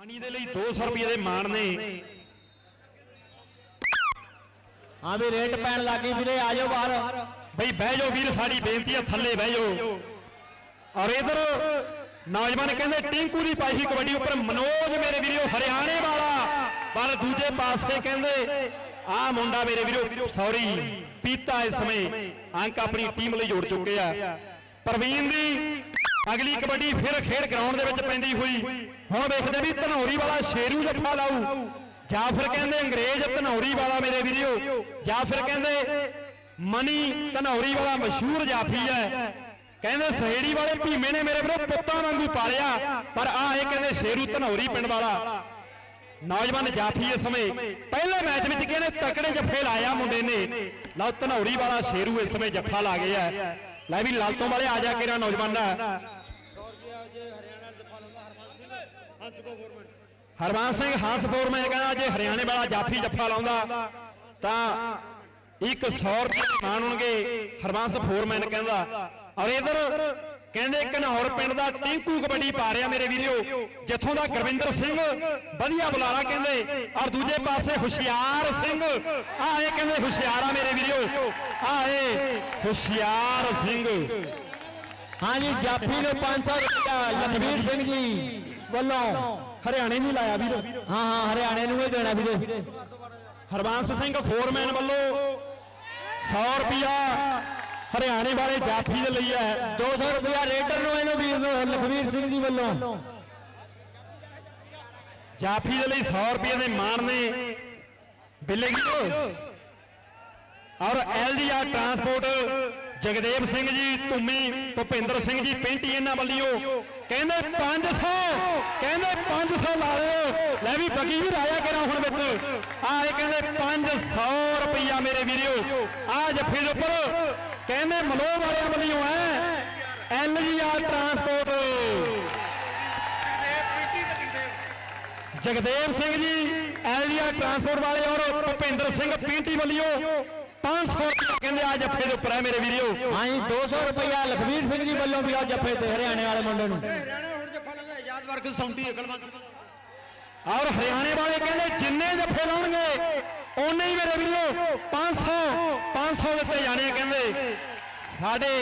ਮਣੀ ਦੇ ਲਈ 200 ਰੁਪਏ ਦੇ ਮਾਣ ਨੇ। ਹਾਂ ਵੀ ਰੇਟ ਪੈਣ ਲੱਗੀ ਵੀਰੇ ਆ ਜਾਓ ਬਾਹਰ। ਬਈ ਬਹਿ ਜਾਓ ਵੀਰ ਸਾਡੀ ਬੇਨਤੀ ਆ ਥੱਲੇ ਬਹਿ ਜਾਓ। ਔਰ ਇਧਰ ਨੌਜਵਾਨ ਕਹਿੰਦੇ ਟਿੰਕੂ ਦੀ ਪਾਈ ਸੀ ਕਬੱਡੀ ਉੱਪਰ ਮਨੋਜ ਮੇਰੇ ਵੀਰੋ ਹਰਿਆਣੇ ਵਾਲਾ। ਪਰ ਦੂਜੇ ਪਾਸੇ ਕਹਿੰਦੇ ਆ ਮੁੰਡਾ ਮੇਰੇ ਵੀਰੋ ਸੌਰੀ ਪੀਤਾ ਇਸ ਸਮੇਂ। ਅੰਕ ਆਪਣੀ ਟੀਮ ਲਈ ਜੋੜ ਚੁੱਕੇ ਆ। ਪ੍ਰਵੀਨ ਦੀ ਅਗਲੀ ਕਬੱਡੀ ਫਿਰ ਖੇਡ ਗਰਾਊਂਡ ਦੇ ਵਿੱਚ ਪੈਂਦੀ ਹੋਈ। ਹੁਣ ਵੇਖਦੇ ਵੀ ਧਨੌਰੀ ਵਾਲਾ ਸ਼ੇਰੂ ਜੱਫਾ ਲਾਊ। ਜਾਂ ਫਿਰ ਕਹਿੰਦੇ ਅੰਗਰੇਜ਼ ਧਨੌਰੀ ਵਾਲਾ ਮੇਰੇ ਵੀਰੋ। ਜਾਂ ਫਿਰ ਕਹਿੰਦੇ ਮਨੀ ਧਨੌਰੀ ਵਾਲਾ ਮਸ਼ਹੂਰ ਜਾਫੀ ਹੈ। ਕਹਿੰਦੇ ਸਹੇੜੀ ਵਾਲੇ ਭੀਮੇ ਨੇ ਮੇਰੇ ਵੀਰੋ ਪੁੱਤਾਂ ਵਾਂਗੂ ਪਾਲਿਆ। ਪਰ ਆ ਇਹ ਕਹਿੰਦੇ ਸ਼ੇਰੂ ਧਨੌਰੀ ਪਿੰਡ ਵਾਲਾ। ਨੌਜਵਾਨ ਜਾਫੀ ਇਸ ਸਮੇਂ ਪਹਿਲੇ ਮੈਚ ਵਿੱਚ ਕਹਿੰਦੇ ਤਕੜੇ ਜੱਫੇ ਲਾਇਆ ਮੁੰਡੇ ਨੇ। ਲਓ ਧਨੌਰੀ ਵਾਲਾ ਸ਼ੇਰੂ ਇਸ ਸਮੇਂ ਜੱਫਾ ਲਾ ਗਿਆ ਲੈ ਵੀ ਲਾਲਤੋਂ ਵਾਲੇ ਆ ਜਾ ਕੇ ਨਾ ਨੌਜਵਾਨ ਦਾ ਹਰਵੰਸ ਸਿੰਘ ਹੰਸ ਫੋਰਮੈਨ ਕਹਿੰਦਾ ਜੇ ਹਰਿਆਣੇ ਵਾਲਾ ਜਾਫੀ ਜੱਫਾ ਲਾਉਂਦਾ, ਤਾਂ ਇੱਕ 100 ਰੁਪਏ ਦੇ ਹੋਣਗੇ ਹਰਵੰਸ ਫੋਰਮੈਨ ਕਹਿੰਦਾ। ਔਰ ਇਧਰ ਕਹਿੰਦੇ ਘਨੌਰ ਪਿੰਡ ਦਾ ਟਿੰਕੂ ਕਬੱਡੀ ਪਾ ਰਿਹਾ ਮੇਰੇ ਵੀਰੋ, ਜਿੱਥੋਂ ਦਾ ਗੁਰਵਿੰਦਰ ਸਿੰਘ ਵਧੀਆ ਬੁਲਾਰਾ ਕਹਿੰਦੇ, ਔਰ ਦੂਜੇ ਪਾਸੇ ਹੁਸ਼ਿਆਰ ਸਿੰਘ ਆਏ ਇਹ ਕਹਿੰਦੇ ਹੁਸ਼ਿਆਰਾ ਮੇਰੇ ਵੀਰੋ ਆਏ ਹੁਸ਼ਿਆਰ ਸਿੰਘ। ਹਾਂ ਜੀ ਜਾਫੀ ਨੂੰ 500 ਰੁਪਇਆ ਲਖਵੀਰ ਸਿੰਘ ਜੀ ਵੱਲੋਂ ਹਰਿਆਣੇ ਨਹੀਂ ਲਾਇਆ ਵੀਰ। ਹਾਂ ਹਾਂ ਹਰਿਆਣੇ ਨੂੰ ਹੀ ਦੇਣਾ ਵੀਰੇ। ਹਰਵੰਸ ਸਿੰਘ ਫੋਰਮੈਨ ਵੱਲੋਂ 100 ਰੁਪਿਆ ਹਰਿਆਣੇ ਵਾਲੇ ਜਾਫੀ ਦੇ ਲਈ ਹੈ। 200 ਰੁਪਇਆ ਰੇਟਰ ਨੂੰ ਇਹਨੂੰ ਵੀਰ ਨੂੰ ਲਖਵੀਰ ਸਿੰਘ ਜੀ ਵੱਲੋਂ। ਜਾਫੀ ਦੇ ਲਈ 100 ਰੁਪਏ ਦੇ ਮਾਣ ਨੇ। ਬਿੱਲੇ ਜੀ। ਔਰ ਐਲਡੀਆਰ ਟਰਾਂਸਪੋਰਟ ਜਗਦੇਵ ਸਿੰਘ ਜੀ, ਧੁੰਮੀ, ਭੁਪਿੰਦਰ ਸਿੰਘ ਜੀ, ਪੈਂਟੀ ਇਹਨਾਂ ਵੱਲੋਂ। ਕਹਿੰਦੇ 500 ਕਹਿੰਦੇ 500 ਲਾ ਦਿਓ ਲੈ ਵੀ ਬੱਗੀ ਵੀ ਰਾਇਆ ਕਰਾਂ ਹੁਣ ਵਿੱਚ। ਆਏ ਇਹ ਕਹਿੰਦੇ 500 ਰੁਪਈਆ ਮੇਰੇ ਵੀਰਿਓ। ਆ ਜੱਫੇ ਦੇ ਉੱਪਰ ਕਹਿੰਦੇ ਮਲੋ ਵਾਲਿਆਂ ਵੱਲੋਂ ਹੈ ਐਲਡੀਆਰ ਟਰਾਂਸਪੋਰਟ। ਜਗਦੇਵ ਸਿੰਘ ਜੀ ਐਲਡੀਆ ਟਰਾਂਸਪੋਰਟ ਵਾਲੇ ਔਰ ਭੁਪਿੰਦਰ ਸਿੰਘ ਪੀਂਟੀ ਵੱਲੋਂ 500 ਰੁਪਏ ਕਹਿੰਦੇ ਆ ਜੱਫੇ ਦੇ ਉੱਪਰ ਹੈ ਮੇਰੇ ਵੀਰੋ ਹਾਂ ਜੀ 200 ਰੁਪਇਆ ਲਖਵੀਰ ਸਿੰਘ ਜੀ ਵੱਲੋਂ ਵੀ ਆ ਜੱਫੇ ਤੇ ਹਰਿਆਣੇ ਵਾਲੇ ਮੁੰਡੇ ਨੂੰ। ਹਰਿਆਣਾ ਹੁਣ ਜੱਫਾ ਲੈਂਦਾ ਆਜ਼ਾਦ ਵਰਗ ਸੌਂਟੀ ਹੈ ਕਲਮੰਦ ਔਰ ਹਰਿਆਣੇ ਵਾਲੇ ਕਹਿੰਦੇ ਜਿੰਨੇ ਜੱਫੇ ਲਾਉਣਗੇ ਓਨੇ ਹੀ ਮੇਰੇ ਵੀਰੋ 500 500 ਦਿੱਤੇ ਜਾਣੇ ਆ ਕਹਿੰਦੇ। ਸਾਡੇ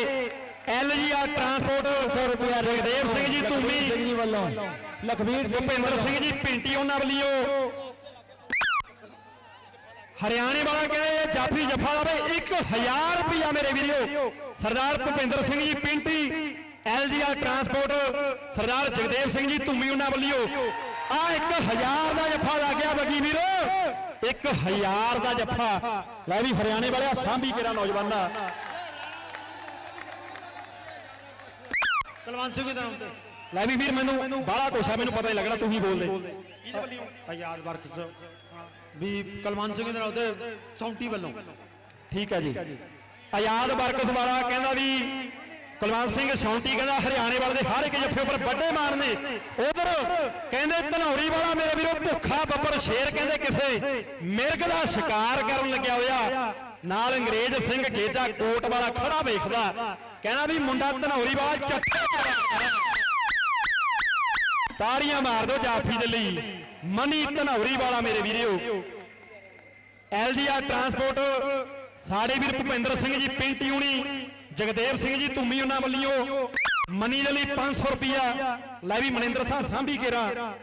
ਐਲਜੀਆ ਟਰਾਂਸਪੋਰਟ 100 ਰੁਪਇਆ ਜਗਦੇਵ ਸਿੰਘ ਜੀ ਧੂਮੀ। ਸਿੰਘ ਜੀ ਵੱਲੋਂ। ਲਖਵੀਰ ਸਿੰਘ ਭੁਪਿੰਦਰ ਸਿੰਘ ਜੀ ਪਿੰਟੀ ਉਹਨਾਂ ਵੱਲੋਂ ਹਰਿਆਣੇ ਵਾਲਾ ਕਹਿੰਦੇ ਇਹ ਜਾਫੀ ਜਫਾ ਲਾਵੇ 1000 ਰੁਪਇਆ ਮੇਰੇ ਵੀਰੋ। ਸਰਦਾਰ ਭੁਪਿੰਦਰ ਸਿੰਘ ਜੀ ਪਿੰਟੀ, ਐਲਜੀਆਰ ਟਰਾਂਸਪੋਰਟ, ਸਰਦਾਰ ਜਗਦੇਵ ਸਿੰਘ ਜੀ ਧੁੰਮੀ ਉਹਨਾਂ ਵੱਲੋਂ। ਆ 1000 ਦਾ ਜੱਫਾ ਲੱਗ ਗਿਆ ਬੱਗੀ ਵੀਰੋ। 1000 ਦਾ ਜੱਫਾ। ਲੈ ਵੀ ਹਰਿਆਣੇ ਵਾਲਿਆ ਸਾਂਭੀ ਕਿਹੜਾ ਨੌਜਵਾਨ ਦਾ ਕਲਵੰਤ ਸਿੰਘ ਦੇ ਨਾਮ ਤੇ। ਲੈ ਵੀ ਵੀਰ ਮੈਨੂੰ ਬਾਹਲਾ ਆ ਮੈਨੂੰ ਪਤਾ ਹੀ ਲੱਗਣਾ ਤੂੰ ਹੀ ਬੋਲ ਦੇ ਕਿਹਦੇ ਵੱਲੋਂ ਆਜ਼ਾਦ ਵਰਗ ਸ ਵੀ ਕਲਵੰਤ ਸਿੰਘ ਦੇ ਨਾਮ ਤੇ ਸੌਂਟੀ ਵੱਲੋਂ। ਠੀਕ ਹੈ ਜੀ। ਆਜ਼ਾਦ ਵਰਕਸ ਵਾਲਾ ਕਹਿੰਦਾ ਵੀ ਕੁਲਵੰਤ ਸਿੰਘ ਸੌਂਟੀ ਕਹਿੰਦਾ ਹਰਿਆਣੇ ਵਾਲੇ ਦੇ ਹਰ ਇੱਕ ਜੱਫੇ ਉੱਪਰ ਵੱਡੇ ਮਾਰ ਨੇ। ਉਧਰ ਕਹਿੰਦੇ ਧਨੌਰੀ ਵਾਲਾ ਮੇਰੇ ਵੀਰੋ ਭੁੱਖਾ ਬੱਬਰ ਸ਼ੇਰ ਕਹਿੰਦੇ ਕਿਸੇ ਮਿਰਗ ਦਾ ਸ਼ਿਕਾਰ ਕਰਨ ਲੱਗਿਆ ਹੋਇਆ। ਨਾਲ ਅੰਗਰੇਜ਼ ਸਿੰਘ ਗੇਜਾ ਕੋਟ ਵਾਲਾ ਖੜਾ ਵੇਖਦਾ। ਕਹਿੰਦਾ ਵੀ ਮੁੰਡਾ ਧਨੌਰੀ ਵਾਲਾ ਚੱਟਾ ਤਾੜੀਆਂ ਮਾਰ ਦਿਓ ਜਾਫੀ ਦੇ ਲਈ। ਮਨੀ ਧਨੌਰੀ ਵਾਲਾ ਮੇਰੇ ਵੀਰੋ। ਐਲਡੀਆਰ ਟਰਾਂਸਪੋਰਟ, ਸਾਡੇ ਵੀਰ ਭੁਪਿੰਦਰ ਸਿੰਘ ਜੀ, ਪਿੰਟੀ ਹੁਣੀ ਜਗਦੇਵ ਸਿੰਘ ਜੀ, ਧੁੰਮੀ ਉਹਨਾਂ ਵੱਲੋਂ। ਮਨੀ ਦੇ ਲਈ 500 ਰੁਪਿਆ ਲੈ ਵੀ ਮਨਿੰਦਰ ਸਾਹਿਬ ਸਾਂਭੀ ਕੇਰਾ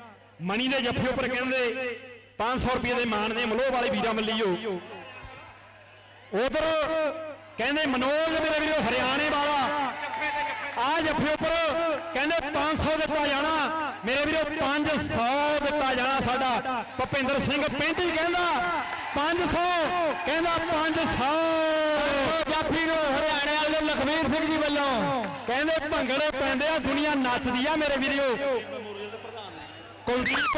ਮਨੀ ਦੇ ਜੱਫੇ ਉੱਪਰ ਕਹਿੰਦੇ 500 ਰੁਪਏ ਦੇ ਮਾਣ ਦੇ ਮਲੋਹ ਵਾਲੇ ਵੀਰਾਂ ਮੱਲੀਓ ਉਧਰ ਕਹਿੰਦੇ, ਮਨੋਜ ਮੇਰੇ ਵੀਰੋ, ਹਰਿਆਣੇ ਵਾਲਾ। ਆ ਜੱਫੇ ਉੱਪਰ, ਕਹਿੰਦੇ 500 ਦਿੱਤਾ ਜਾਣਾ। ਮੇਰੇ ਵੀਰੋ 500 ਦਿੱਤਾ ਜਾਣਾ ਸਾਡਾ। ਭੁਪਿੰਦਰ ਸਿੰਘ ਪੈਂਤੀ ਕਹਿੰਦਾ 500 ਕਹਿੰਦਾ 500 ਜਾਫੀ ਨੂੰ ਹਰਿਆਣੇ ਵਾਲੇ ਲਖਵੀਰ ਸਿੰਘ ਜੀ ਵੱਲੋਂ ਕਹਿੰਦੇ ਭੰਗੜੇ ਪੈਂਦੇ ਆ, ਦੁਨੀਆ ਨੱਚਦੀ ਆ ਮੇਰੇ ਵੀਰੋ। ਕੁਲਦੀਪ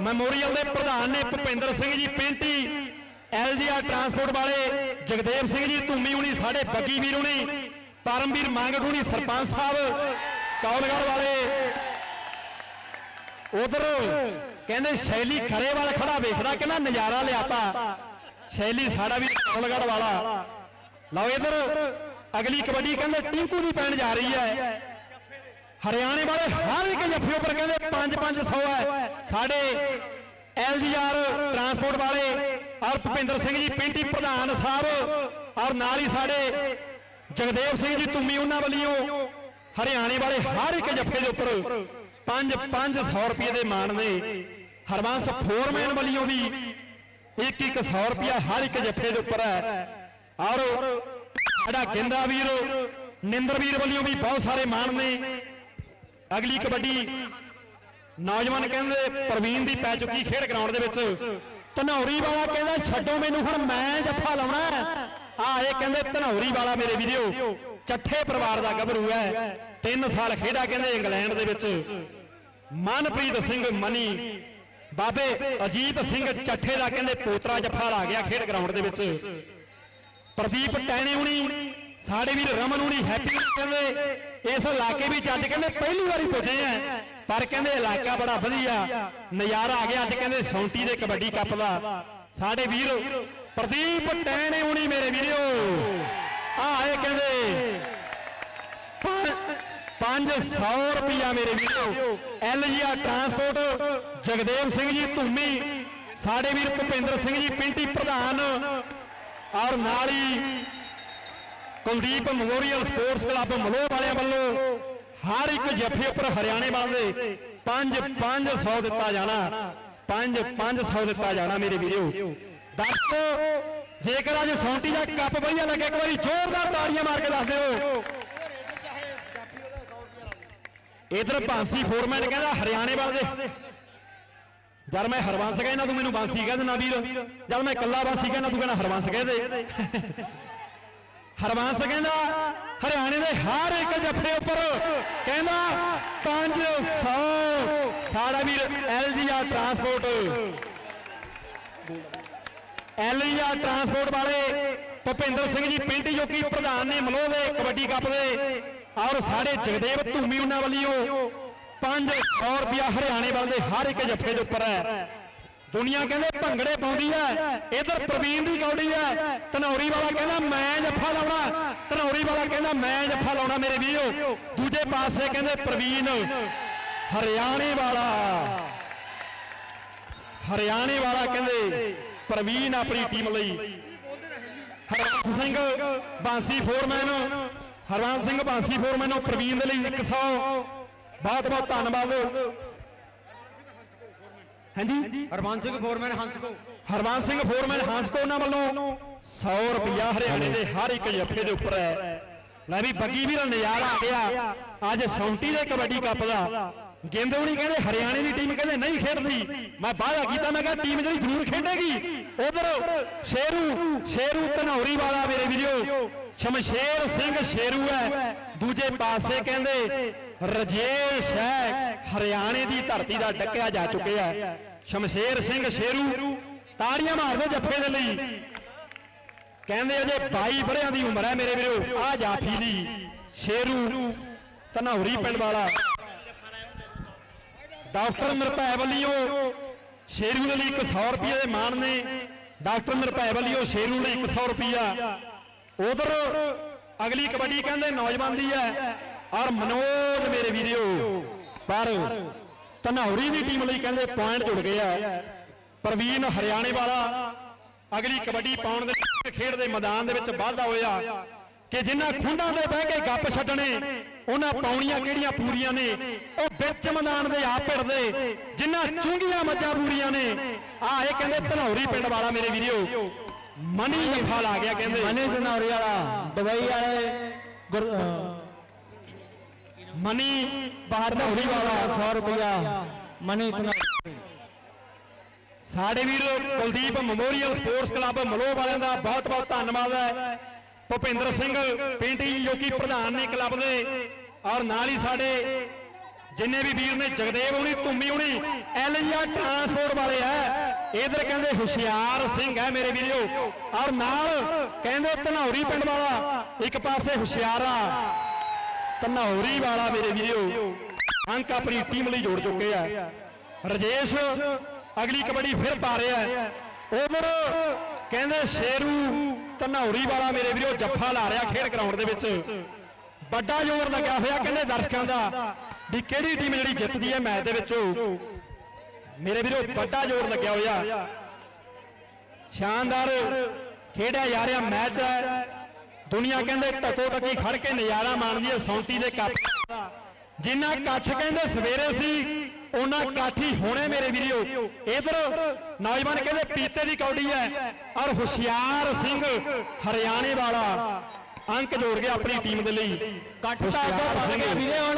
ਮੈਮੋਰੀਅਲ ਦੇ ਪ੍ਰਧਾਨ ਨੇ ਭੁਪਿੰਦਰ ਸਿੰਘ ਜੀ ਪੈਂਤੀ ਐਲਜੀਆਰ ਟਰਾਂਸਪੋਰਟ ਵਾਲੇ ਜਗਦੇਵ ਸਿੰਘ ਜੀ, ਧੂਮੀ ਹੁਣੀ ਸਾਡੇ ਬੱਗੀ ਵੀਰ ਹੁਣੀ ਪਰਮਵੀਰ ਮੰਗਟ ਸਰਪੰਚ ਸਾਹਿਬ ਕੌਲਗੜ ਵਾਲੇ। ਉਧਰ ਕਹਿੰਦੇ ਸ਼ੈਲੀ ਖਰੇਵਾਲ ਖੜਾ ਵੇਖਦਾ, ਕਹਿੰਦਾ ਨਜ਼ਾਰਾ ਲਿਆਤਾ। ਸ਼ੈਲੀ ਸਾਡਾ ਵੀ ਕੌਲਗੜ ਵਾਲਾ। ਲਓ ਇਧਰ ਅਗਲੀ ਕਬੱਡੀ ਕਹਿੰਦੇ ਟਿੰਕੂ ਦੀ ਪੈਣ ਜਾ ਰਹੀ ਹੈ। ਹਰਿਆਣੇ ਵਾਲੇ ਹਰ ਇੱਕ ਜੱਫੇ ਉੱਪਰ ਕਹਿੰਦੇ 5-500 ਹੈ। ਸਾਡੇ ਐਲਜੀਆਰ ਟਰਾਂਸਪੋਰਟ ਵਾਲੇ ਔਰ ਭੁਪਿੰਦਰ ਸਿੰਘ ਜੀ, ਪਿੰਟੀ ਪ੍ਰਧਾਨ ਸਾਹਿਬ ਔਰ ਨਾਲ ਹੀ ਸਾਡੇ ਜਗਦੇਵ ਸਿੰਘ ਜੀ, ਤੁਮੀ ਉਹਨਾਂ ਵੱਲੋਂ ਹਰਿਆਣੇ ਵਾਲੇ ਹਰ ਇੱਕ ਜੱਫੇ ਦੇ ਉੱਪਰ 5-500 ਰੁਪਏ ਦੇ ਮਾਣ ਨੇ ਹਰਵੰਸ ਫੋਰਮੈਨ ਵੱਲੋਂ ਵੀ ਇੱਕ ਇੱਕ 100 ਰੁਪਿਆ ਹਰ ਇੱਕ ਜੱਫੇ ਦੇ ਉੱਪਰ ਹੈ। ਔਰ ਸਾਡਾ ਗਿੰਦਾ ਵੀਰ ਨਿੰਦਰ ਵੀਰ ਵੱਲੋਂ ਵੀ ਬਹੁਤ ਸਾਰੇ ਮਾਣ ਨੇ। ਅਗਲੀ ਕਬੱਡੀ ਨੌਜਵਾਨ ਕਹਿੰਦੇ ਪ੍ਰਵੀਨ ਦੀ ਪੈ ਚੁੱਕੀ ਖੇਡ ਗਰਾਊਂਡ ਦੇ ਵਿੱਚ। ਧਨੌਰੀ ਵਾਲਾ ਕਹਿੰਦਾ, ਛੱਡੋ ਮੈਨੂੰ ਹੁਣ, ਮੈਂ ਜੱਫਾ ਲਾਉਣਾ ਆ ਇਹ ਕਹਿੰਦੇ ਧਨੌਰੀ ਵਾਲਾ ਮੇਰੇ ਵੀਡੀਓ ਚੱਠੇ ਪਰਿਵਾਰ ਦਾ ਗੱਭਰੂ ਹੈ। 3 ਸਾਲ ਖੇਡਾ ਕਹਿੰਦੇ ਇੰਗਲੈਂਡ ਦੇ ਵਿੱਚ। ਮਨਪ੍ਰੀਤ ਸਿੰਘ ਮਨੀ, ਬਾਬੇ ਅਜੀਤ ਸਿੰਘ ਚੱਠੇ ਦਾ ਕਹਿੰਦੇ ਪੋਤਰਾ ਜੱਫਾ ਲਾ ਗਿਆ ਖੇਡ ਗਰਾਊਂਡ ਦੇ ਵਿੱਚ। ਪ੍ਰਦੀਪ ਟੈਣੀ ਹੁਣੀ, ਸਾਡੇ ਵੀਰ ਰਮਨ ਹੁਣੀ ਹੈਪੀ ਕਹਿੰਦੇ, ਇਸ ਇਲਾਕੇ ਵਿੱਚ ਅੱਜ ਕਹਿੰਦੇ ਪਹਿਲੀ ਵਾਰੀ ਪੁੱਜੇ ਆ। ਪਰ ਕਹਿੰਦੇ ਇਲਾਕਾ ਬੜਾ ਵਧੀਆ, ਨਜ਼ਾਰਾ ਆ ਗਿਆ। ਅੱਜ ਕਹਿੰਦੇ ਸੌਂਟੀ ਦੇ ਕਬੱਡੀ ਕੱਪ ਦਾ। ਸਾਡੇ ਵੀਰ ਪ੍ਰਦੀਪ ਟੈਣੇ ਹੁਣੀ ਮੇਰੇ ਵੀਰੋ। ਆਏ ਇਹ ਕਹਿੰਦੇ 500 ਰੁਪਿਆ ਮੇਰੇ ਵੀਰੋ। ਐਲਜੀਆ ਟਰਾਂਸਪੋਰਟ, ਜਗਦੇਵ ਸਿੰਘ ਜੀ ਧੂਮੀ, ਸਾਡੇ ਵੀਰ ਭੁਪਿੰਦਰ ਸਿੰਘ ਜੀ ਪਿੰਟੀ ਪ੍ਰਧਾਨ, ਔਰ ਨਾਲ ਹੀ Kuldeep memorial sports club Maloh ਵਾਲਿਆਂ ਵੱਲੋਂ ਹਰ ਇੱਕ ਜੱਫੇ ਉੱਪਰ ਹਰਿਆਣੇ ਵਾਲੇ 5 500 ਦਿੱਤਾ ਜਾਣਾ। 5 500 ਦਿੱਤਾ ਜਾਣਾ ਮੇਰੇ ਵੀਰੋ। ਦੱਸੋ, ਜੇਕਰ ਅੱਜ ਸੌਂਟੀ ਦਾ ਕੱਪ ਵਧੀਆ ਲੱਗੇ, ਇੱਕ ਵਾਰੀ ਜ਼ੋਰਦਾਰ ਤਾੜੀਆਂ ਮਾਰ ਕੇ ਦੱਸ ਦਿਓ। ਇਧਰ ਬਾਂਸੀ ਫੋਰਮੈਨ ਕਹਿੰਦਾ, ਹਰਿਆਣੇ ਵਾਲੇ ਦੇ। ਜਦ ਮੈਂ ਹਰਵੰਸ ਕਹਿੰਦਾ, ਤੂੰ ਮੈਨੂੰ ਬਾਂਸੀ ਕਹਿ ਦੇਣਾ ਵੀਰ। ਜਦ ਮੈਂ ਇਕੱਲਾ ਬਾਂਸੀ ਕਹਿੰਦਾ, ਤੂੰ ਕਹਿੰਦਾ ਹਰਵੰਸ ਕਹਿ ਦੇ। ਹਰਵੰਸ ਕਹਿੰਦਾ, ਹਰਿਆਣੇ ਦੇ ਹਰ ਇੱਕ ਜੱਫੇ ਉੱਪਰ ਕਹਿੰਦਾ 500 ਸਾਡਾ ਵੀਰ ਐਲਜੀਆ ਟਰਾਂਸਪੋਰਟ ਐਲਜੀਆ ਟਰਾਂਸਪੋਰਟ ਵਾਲੇ ਭੁਪਿੰਦਰ ਸਿੰਘ ਜੀ, ਪਿੰਡ ਜੋਕੀ ਪ੍ਰਧਾਨ ਨੇ ਮਲੋਹ ਦੇ ਕਬੱਡੀ ਕੱਪ ਦੇ ਔਰ ਸਾਡੇ ਜਗਦੇਵ ਧੂਮੀ ਉਹਨਾਂ ਵੱਲੋਂ 500 ਰੁਪਿਆ ਹਰਿਆਣੇ ਵਾਲੇ ਦੇ ਹਰ ਇੱਕ ਜੱਫੇ ਦੇ ਉੱਪਰ ਹੈ। ਦੁਨੀਆ ਕਹਿੰਦੇ ਭੰਗੜੇ ਪਾਉਂਦੀ ਹੈ, ਇਧਰ ਪ੍ਰਵੀਨ ਦੀ ਕੌੜੀ ਹੈ, ਧਨੌਰੀ ਵਾਲਾ ਕਹਿੰਦਾ ਮੈਂ ਜੱਫਾ ਲਾਉਣਾ, ਧਨੌਰੀ ਵਾਲਾ ਕਹਿੰਦਾ ਮੈਂ ਜੱਫਾ ਲਾਉਣਾ ਮੇਰੇ ਵੀਰੋ। ਦੂਜੇ ਪਾਸੇ ਕਹਿੰਦੇ ਪ੍ਰਵੀਨ ਹਰਿਆਣੇ ਵਾਲਾ ਹਰਿਆਣੇ ਵਾਲਾ ਕਹਿੰਦੇ ਪ੍ਰਵੀਨ ਆਪਣੀ ਟੀਮ ਲਈ। ਹਰਵੰਸ ਸਿੰਘ ਬਾਂਸੀ ਫੋਰਮੈਨ ਹਰਵੰਸ ਸਿੰਘ ਬਾਂਸੀ ਫੋਰਮੈਨ ਨੂੰ ਪ੍ਰਵੀਨ ਦੇ ਲਈ 100 ਬਹੁਤ ਬਹੁਤ ਧੰਨਵਾਦ। ਹਾਂਜੀ? ਹਰਮਾਨ ਸਿੰਘ ਫੋਰਮੈਨ ਹੰਸ ਕੋ ਹਰਵੰਸ ਸਿੰਘ ਫੋਰਮੈਨ ਹੰਸਕੋ ਉਹਨਾਂ ਵੱਲੋਂ 100 ਰੁਪਿਆ ਹਰਿਆਣੇ ਦੇ ਹਰ ਇੱਕ ਜੱਫੇ ਦੇ ਉੱਪਰ ਹੈ। ਲੈ ਵੀ ਬੱਗੀ ਵੀਰ ਨਜ਼ਾਰਾ ਆ ਗਿਆ। ਅੱਜ ਸੌਂਟੀ ਦੇ ਕਬੱਡੀ ਕੱਪ ਦਾ। ਗੇਂਦਵਣੀ ਕਹਿੰਦੇ ਹਰਿਆਣੇ ਦੀ ਟੀਮ ਕਹਿੰਦੇ ਨਹੀਂ ਖੇਡਦੀ। ਮੈਂ ਵਾਅਦਾ ਕੀਤਾ, ਮੈਂ ਕਿਹਾ ਟੀਮ ਜਿਹੜੀ ਜ਼ਰੂਰ ਖੇਡੇਗੀ। ਉਧਰ ਸ਼ੇਰੂ ਸ਼ੇਰੂ ਧਨੌਰੀ ਵਾਲਾ ਮੇਰੇ ਵੀਡੀਓ ਸ਼ਮਸ਼ੇਰ ਸਿੰਘ ਸ਼ੇਰੂ ਹੈ। ਦੂਜੇ ਪਾਸੇ ਕਹਿੰਦੇ ਰਜੇਸ਼ ਹੈ। ਹਰਿਆਣੇ ਦੀ ਧਰਤੀ ਦਾ ਡੱਕਿਆ ਜਾ ਚੁੱਕਿਆ ਹੈ। ਸ਼ਮਸ਼ੇਰ ਸਿੰਘ ਸ਼ੇਰੂ, ਤਾੜੀਆਂ ਮਾਰ ਦਿਓ ਜੱਫੇ ਦੇ ਲਈ। ਕਹਿੰਦੇ ਅਜੇ 22 ਵਰਿਆਂ ਦੀ ਉਮਰ ਹੈ ਮੇਰੇ ਵੀਰੋ, ਆ ਜਾਫੀ ਦੀ ਸ਼ੇਰੂ, ਧਨੌਰੀ ਪਿੰਡ ਵਾਲਾ। ਡਾਕਟਰ ਨਿਰਭੈ ਵੱਲੋਂ ਸ਼ੇਰੂ ਦੇ ਲਈ 100 ਰੁਪਏ ਦੇ ਮਾਣ ਨੇ। ਡਾਕਟਰ ਨਿਰਭੈ ਵੱਲੋਂ ਸ਼ੇਰੂ ਲਈ 100 ਰੁਪਿਆ ਉਧਰ ਅਗਲੀ ਕਬੱਡੀ ਕਹਿੰਦੇ ਨੌਜਵਾਨ ਦੀ ਹੈ ਔਰ ਮਨੋਜ ਮੇਰੇ ਵੀਡੀਓ ਪਰ ਧਨੌਰੀ ਦੀ ਟੀਮ ਲਈ ਕਹਿੰਦੇ ਪੁਆਇੰਟ ਜੁੜ ਗਏ ਆ। ਪ੍ਰਵੀਨ ਹਰਿਆਣੇ ਵਾਲਾ ਅਗਲੀ ਕਬੱਡੀ ਪਾਉਣ ਦੇ ਖੇਡ ਦੇ ਮੈਦਾਨ ਦੇ ਵਿੱਚ ਵਾਧਾ ਹੋਇਆ। ਕਿ ਜਿਨ੍ਹਾਂ ਖੁੰਡਾਂ ਦੇ ਬਹਿ ਕੇ ਗੱਪ ਛੱਡਣੇ ਉਹਨਾਂ ਪਾਉਣੀਆਂ ਕਿਹੜੀਆਂ ਪੂਰੀਆਂ ਨੇ? ਉਹ ਵਿੱਚ ਮੈਦਾਨ ਦੇ ਆ ਭਿੜਦੇ ਜਿਨ੍ਹਾਂ ਚੁੰਗੀਆਂ ਮੱਝਾਂ ਪੂਰੀਆਂ ਨੇ। ਆ ਇਹ ਕਹਿੰਦੇ ਧਨੌਰੀ ਪਿੰਡ ਵਾਲਾ ਮੇਰੇ ਵੀਡੀਓ ਮਨੀ ਜਫਾ ਲਾ ਗਿਆ ਕਹਿੰਦੇ। ਮਨੀ ਧਨੌਰੀ ਵਾਲਾ ਦੁਬਈ ਵਾਲੇ ਮਨੀ ਧਨੌਰੀ ਵਾਲਾ। 100 ਰੁਪਇਆ ਮਨੀ ਧਨੌਰੀ। ਸਾਡੇ ਵੀਰ Kuldeep memorial sports club Maloh ਵਾਲਿਆਂ ਦਾ ਬਹੁਤ ਬਹੁਤ ਧੰਨਵਾਦ ਹੈ। ਭੁਪਿੰਦਰ ਸਿੰਘ, ਪਿੰਟੀ ਜੋ ਕਿ ਪ੍ਰਧਾਨ ਨੇ ਕਲੱਬ ਦੇ। ਔਰ ਨਾਲ ਹੀ ਸਾਡੇ ਜਿੰਨੇ ਵੀ ਵੀਰ ਨੇ, ਜਗਦੇਵ ਹੁਣੀ, ਧੁੰਮੀ ਹੁਣੀ ਐਲਜੀਆ ਟਰਾਂਸਪੋਰਟ ਵਾਲੇ ਆ। ਇਧਰ ਕਹਿੰਦੇ ਹੁਸ਼ਿਆਰ ਸਿੰਘ ਹੈ ਮੇਰੇ ਵੀਰੋ। ਔਰ ਨਾਲ ਕਹਿੰਦੇ ਧਨੌਰੀ ਪਿੰਡ ਵਾਲਾ, ਇੱਕ ਪਾਸੇ ਹੁਸ਼ਿਆਰਾ। ਧਨੌਰੀ ਵਾਲਾ ਮੇਰੇ ਵੀਰੋ। ਅੰਕ ਆਪਣੀ ਟੀਮ ਲਈ ਜੋੜ ਚੁੱਕੇ ਆ। ਰਜੇਸ਼ ਅਗਲੀ ਕਬੱਡੀ ਫਿਰ ਪਾ ਰਿਹਾ। ਹੈ ਉਧਰ ਕਹਿੰਦੇ ਸ਼ੇਰੂ ਧਨੌਰੀ ਵਾਲਾ ਮੇਰੇ ਵੀਰੋ ਜੱਫਾ ਲਾ ਰਿਹਾ ਖੇਡ ਗਰਾਊਂਡ ਦੇ ਵਿੱਚ। ਵੱਡਾ ਜ਼ੋਰ ਲੱਗਿਆ ਹੋਇਆ ਕਹਿੰਦੇ ਦਰਸ਼ਕਾਂ ਦਾ ਵੀ ਕਿਹੜੀ ਟੀਮ ਜਿਹੜੀ ਜਿੱਤਦੀ ਹੈ ਮੈਚ ਦੇ ਵਿੱਚੋਂ। ਮੇਰੇ ਵੀਰੋ ਵੱਡਾ ਜ਼ੋਰ ਲੱਗਿਆ ਹੋਇਆ। ਸ਼ਾਨਦਾਰ ਖੇਡਿਆ ਜਾ ਰਿਹਾ ਮੈਚ ਹੈ। ਦੁਨੀਆ ਕਹਿੰਦੇ ਟਕੋ ਟਕੀ ਖੜ ਕੇ ਨਜ਼ਾਰਾ ਮਾਣਦੀ ਹੈ ਸੌਂਟੀ ਦੇ ਕੱਪ ਜਿੰਨਾ ਇਕੱਠ ਕਹਿੰਦੇ ਸਵੇਰੇ ਸੀ ਉਹਨਾਂ ਇਕੱਠ ਹੀ ਹੋਣੇ ਮੇਰੇ ਵੀਰੋ। ਇਧਰ ਨੌਜਵਾਨ ਕਹਿੰਦੇ ਪੀਤੇ ਦੀ ਕੌਡੀ ਹੈ ਔਰ ਹੁਸ਼ਿਆਰ ਸਿੰਘ ਹਰਿਆਣੇ ਵਾਲਾ ਅੰਕ ਜੋੜ ਗਿਆ ਆਪਣੀ ਟੀਮ ਦੇ ਲਈ। ਕੱਠ ਤਾਂ ਉਦੋਂ ਵੱਧ ਗਿਆ ਵੀਰੇ ਹੁਣ।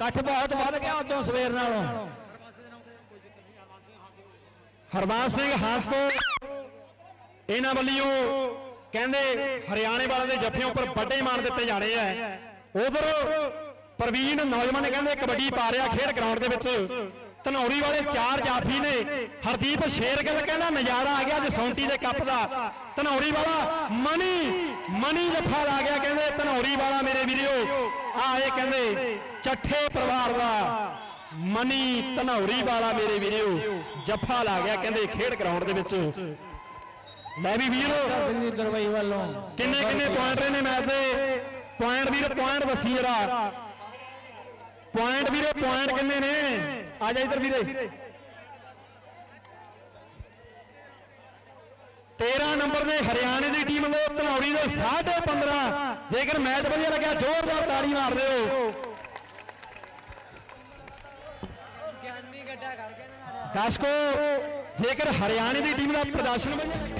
ਕੱਠ ਬਹੁਤ ਵੱਧ ਗਿਆ ਉਦੋਂ ਸਵੇਰ ਨਾਲੋਂ। ਹਰਵਾਸ ਸਿੰਘ ਹਾਸਕੋ ਇਹਨਾਂ ਵੱਲੋਂ ਕਹਿੰਦੇ ਹਰਿਆਣੇ ਵਾਲਿਆਂ ਦੇ ਜੱਫਿਆਂ ਉੱਪਰ ਵੱਡੇ ਮਾਰ ਦਿੱਤੇ ਜਾਣੇ ਆ ਉਧਰ ਪ੍ਰਵੀਨ ਨੌਜਵਾਨ ਨੇ ਕਹਿੰਦੇ ਕਬੱਡੀ ਪਾ ਰਿਹਾ ਖੇਡ ਗਰਾਊਂਡ ਦੇ ਵਿੱਚ। ਧਨੌਰੀ ਵਾਲੇ ਚਾਰ ਜਾਫੀ ਨੇ। ਹਰਦੀਪ ਸ਼ੇਰਗਿੱਲ ਕਹਿੰਦਾ ਨਜ਼ਾਰਾ ਆ ਗਿਆ ਜਸੌਂਟੀ ਦੇ ਕੱਪ ਦਾ। ਧਨੌਰੀ ਵਾਲਾ ਮਨੀ ਮਨੀ ਜੱਫਾ ਲਾ ਗਿਆ ਕਹਿੰਦੇ। ਧਨੌਰੀ ਵਾਲਾ ਮੇਰੇ ਵੀਰੋ ਆ ਇਹ ਕਹਿੰਦੇ ਚੱਠੇ ਪਰਿਵਾਰ ਦਾ ਮਨੀ ਧਨੌਰੀ ਵਾਲਾ ਮੇਰੇ ਵੀਰੋ ਜੱਫਾ ਲਾ ਗਿਆ ਕਹਿੰਦੇ ਖੇਡ ਗਰਾਊਂਡ ਦੇ ਵਿੱਚ। ਲੈ ਵੀ ਵੀਰੋ ਦਰਵਾਈ ਵੱਲੋਂ। ਕਿੰਨੇ ਕਿੰਨੇ ਪੁਆਇੰਟ ਰਹੇ ਨੇ ਮੈਚ ਦੇ? ਪੁਆਇੰਟ ਵੀਰ ਪੁਆਇੰਟ ਦੱਸੀ ਜਰਾ। ਪੁਆਇੰਟ ਵੀਰੇ ਪੁਆਇੰਟ ਕਿੰਨੇ ਨੇ? ਆ ਜਾ ਇੱਧਰ ਵੀਰੇ। 13 ਨੰਬਰ ਦੇ ਹਰਿਆਣੇ ਦੀ ਟੀਮ ਦੇ ਧਨੌਰੀ ਦੇ 15.5 ਜੇਕਰ ਮੈਚ ਵਧੀਆ ਲੱਗਿਆ ਜ਼ੋਰਦਾਰ ਤਾੜੀ ਮਾਰ ਦਿਓ ਦਰਸ਼ਕੋ ਜੇਕਰ ਹਰਿਆਣੇ ਦੀ ਟੀਮ ਦਾ ਪ੍ਰਦਰਸ਼ਨ ਵਧੀਆ